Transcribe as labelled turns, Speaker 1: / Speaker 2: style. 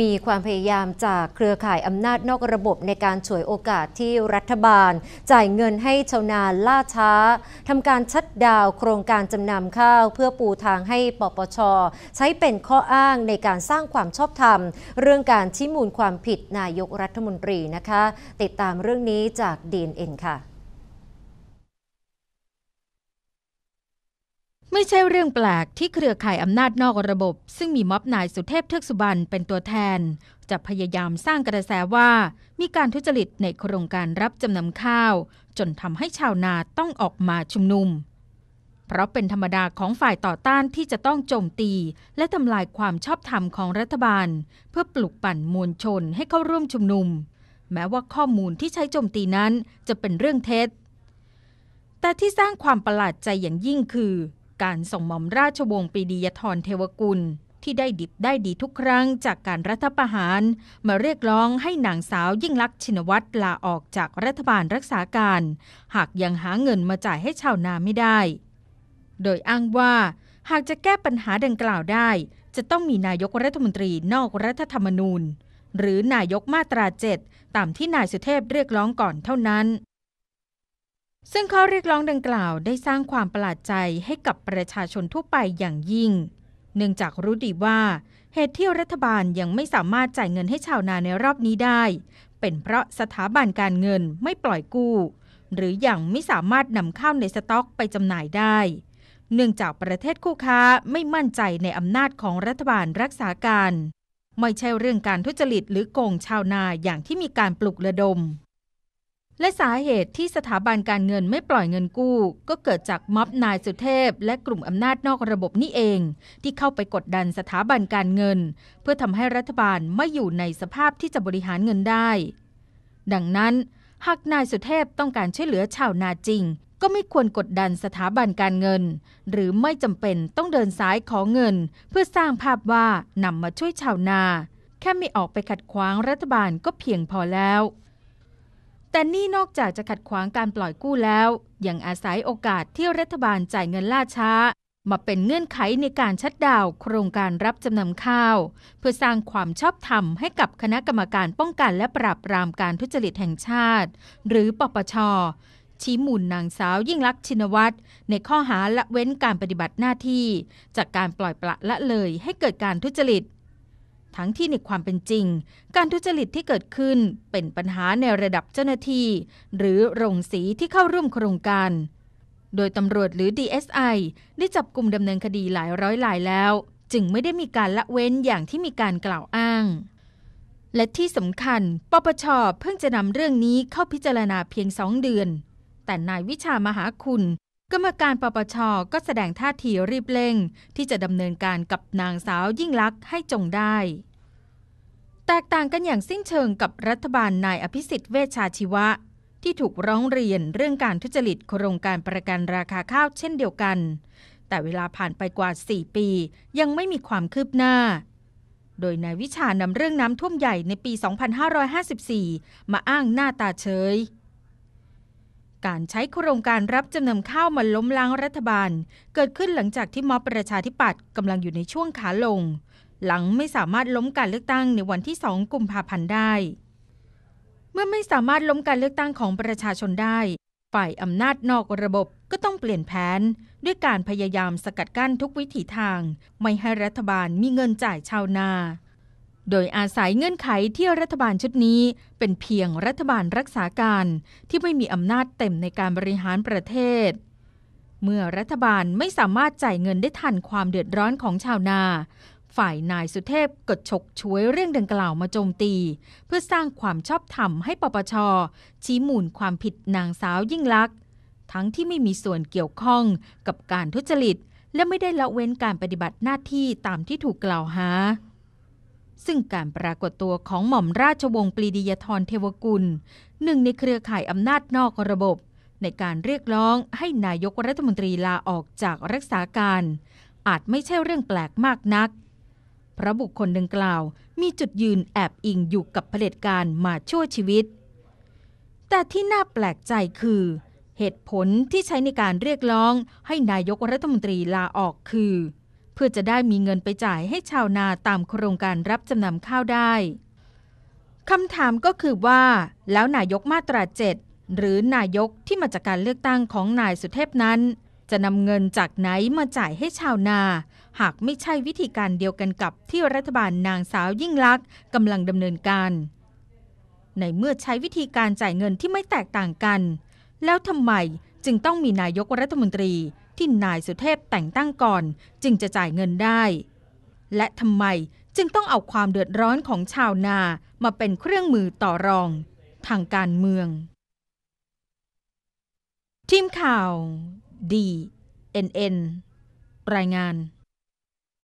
Speaker 1: มีความพยายามจากเครือข่ายอำนาจนอกระบบในการฉวยโอกาสที่รัฐบาล จ่ายเงินให้ชาวนาล่าช้าทำการชัดดาวโครงการจำนำข้าว เพื่อปูทางให้ปปช ใช้เป็นข้ออ้างในการสร้างความชอบธรรม เรื่องการชี้มูลความผิดนายกรัฐมนตรีนะคะ ติดตามเรื่องนี้จาก DNN ค่ะ
Speaker 2: ไม่ใช่เรื่องแปลกที่เครือข่ายอำนาจนอกระบบ ซึ่งมีม็อบนายสุเทพเทือกสุบรรณเป็นตัวแทน จะพยายามสร้างกระแสว่า มีการทุจริตในโครงการรับจำนำข้าว จนทำให้ชาวนาต้องออกมาชุมนุม เพราะเป็นธรรมดาของฝ่ายต่อต้านที่จะต้องโจมตี และทำลายความชอบธรรมของรัฐบาล เพื่อปลุกปั่นมวลชนให้เข้าร่วมชุมนุม แม้ว่าข้อมูลที่ใช้โจมตีนั้นจะเป็นเรื่องเท็จแต่ที่สร้างความประหลาดใจอย่างยิ่งคือ การส่งหม่อมราชวงศ์ปีดียทรเทวกุล ที่ได้ดิบได้ดีทุกครั้งจากการรัฐประหาร มาเรียกร้องให้นางสาวยิ่งลักษณ์ชินวัตรลาออกจากรัฐบาลรักษาการ หากยังหาเงินมาจ่ายให้ชาวนาไม่ได้ โดยอ้างว่าหากจะแก้ปัญหาดังกล่าวได้ จะต้องมีนายกรัฐมนตรีนอกรัฐธรรมนูญ หรือนายกมาตราเจ็ดตามที่นายสุเทพเรียกร้องก่อนเท่านั้น ซึ่งข้อเรียกร้องดังกล่าวได้สร้างความประหลาดใจให้กับประชาชนทั่วไปอย่างยิ่ง เนื่องจากรู้ดีว่า เหตุที่รัฐบาลยังไม่สามารถจ่ายเงินให้ชาวนาในรอบนี้ได้ เป็นเพราะสถาบันการเงินไม่ปล่อยกู้ หรืออยังไม่สามารถนำข้าวในสต็อกไปจำหน่ายได้ เนื่องจากประเทศคู่ค้าไม่มั่นใจในอำนาจของรัฐบาลรักษาการ ไม่ใช่เรื่องการทุจริตหรือโกงชาวนาอย่างที่มีการปลุกระดม และสาเหตุที่สถาบันการเงินไม่ปล่อยเงินกู้ ก็เกิดจากม็อบนายสุเทพ และกลุ่มอำนาจนอกระบบนี่เอง ที่เข้าไปกดดันสถาบันการเงิน เพื่อทำให้รัฐบาลไม่อยู่ในสภาพที่จะบริหารเงินได้ ดังนั้น หากนายสุเทพต้องการช่วยเหลือชาวนาจริง ก็ไม่ควรกดดันสถาบันการเงิน หรือไม่จำเป็นต้องเดินสายขอเงิน เพื่อสร้างภาพว่านำมาช่วยชาวนา แค่ไม่ออกไปขัดขวางรัฐบาลก็เพียงพอแล้ว แต่นี่นอกจากจะขัดขวางการปล่อยกู้แล้ว ยังอาศัยโอกาสที่รัฐบาลจ่ายเงินล่าช้า มาเป็นเงื่อนไขในการชัดดาวโครงการรับจำนำข้าว เพื่อสร้างความชอบธรรมให้กับคณะกรรมการป้องกันและปราบปรามการทุจริตแห่งชาติ หรือปปชชี้มูลนางสาวยิ่งลักษณ์ชินวัตรในข้อหาละเว้นการปฏิบัติหน้าที่ จากการปล่อยปละละเลยให้เกิดการทุจริต ทั้งที่ในความเป็นจริง การทุจริตที่เกิดขึ้นเป็นปัญหาในระดับเจ้าหน้าที่ หรือโรงสีที่เข้าร่วมโครงการ โดยตำรวจหรือ DSI ได้จับกลุ่มดำเนินคดีหลายร้อยหลายแล้ว จึงไม่ได้มีการละเว้นอย่างที่มีการกล่าวอ้าง และที่สำคัญ ปปชเพิ่งจะนำเรื่องนี้เข้าพิจารณาเพียงสองเดือน แต่นายวิชามหาคุณ กรรมการปปชก็แสดงท่าทีรีบเร่ง ที่จะดำเนินการกับนางสาวยิ่งลักษณ์ให้จงได้ แตกต่างกันอย่างสิ้นเชิงกับรัฐบาลนายอภิสิทธิ์เวชชาชีวะ ที่ถูกร้องเรียนเรื่องการทุจริตโครงการประกันราคาข้าวเช่นเดียวกัน แต่เวลาผ่านไปกว่า 4 ปี ยังไม่มีความคืบหน้า โดยนายวิชานำเรื่องน้ำท่วมใหญ่ในปี 2554 มาอ้างหน้าตาเฉย การใช้โครงการรับจำนำข้าวมาล้มล้างรัฐบาล เกิดขึ้นหลังจากที่ม็อบประชาธิปัตย์กำลังอยู่ในช่วงขาลง หลังไม่สามารถล้มการเลือกตั้งในวันที่สองกุมภาพันธ์ได้ เมื่อไม่สามารถล้มการเลือกตั้งของประชาชนได้ ฝ่ายอำนาจนอกระบบก็ต้องเปลี่ยนแผน ด้วยการพยายามสกัดกั้นทุกวิถีทาง ไม่ให้รัฐบาลมีเงินจ่ายชาวนา โดยอาศัยเงื่อนไขที่รัฐบาลชุดนี้ เป็นเพียงรัฐบาลรักษาการที่ไม่มีอำนาจเต็มในการบริหารประเทศ เมื่อรัฐบาลไม่สามารถจ่ายเงินได้ทันความเดือดร้อนของชาวนา ฝ่ายนายสุเทพกดฉกช่วยเรื่องดังกล่าวมาโจมตี เพื่อสร้างความชอบธรรมให้ปปช ชี้มูลความผิดนางสาวยิ่งลักษณ์ทั้งที่ไม่มีส่วนเกี่ยวข้องกับการทุจริต และไม่ได้ละเว้นการปฏิบัติหน้าที่ตามที่ถูกกล่าวหา ซึ่งการปรากฏตัวของหม่อมราชวงศ์ปรีดียทรเทวกุล หนึ่งในเครือข่ายอำนาจนอกระบบ ในการเรียกร้องให้นายกรัฐมนตรีลาออกจากรักษาการ อาจไม่ใช่เรื่องแปลกมากนัก เพราะบุคคลดังกล่าวมีจุดยืนแอบอิงอยู่กับเผด็จการมาชั่วชีวิต แต่ที่น่าแปลกใจคือ เหตุผลที่ใช้ในการเรียกร้องให้นายกรัฐมนตรีลาออกคือ เพื่อจะได้มีเงินไปจ่ายให้ชาวนาตามโครงการรับจำนำข้าวได้คำถามก็คือว่า แล้วนายกมาตราเจ็ดหรือนายกที่มาจากการเลือกตั้งของนายสุเทพนั้น จะนำเงินจากไหนมาจ่ายให้ชาวนา หากไม่ใช่วิธีการเดียวกันกับที่รัฐบาลนางสาวยิ่งลักษณ์กำลังดำเนินการ ในเมื่อใช้วิธีการจ่ายเงินที่ไม่แตกต่างกัน แล้วทำไมจึงต้องมีนายกรัฐมนตรี ที่นายสุเทพแต่งตั้งก่อน จึงจะจ่ายเงินได้ และทำไมจึงต้องเอาความเดือดร้อนของชาวนามาเป็นเครื่องมือต่อรอง ทางการเมือง ทีมข่าวดี NN รายงาน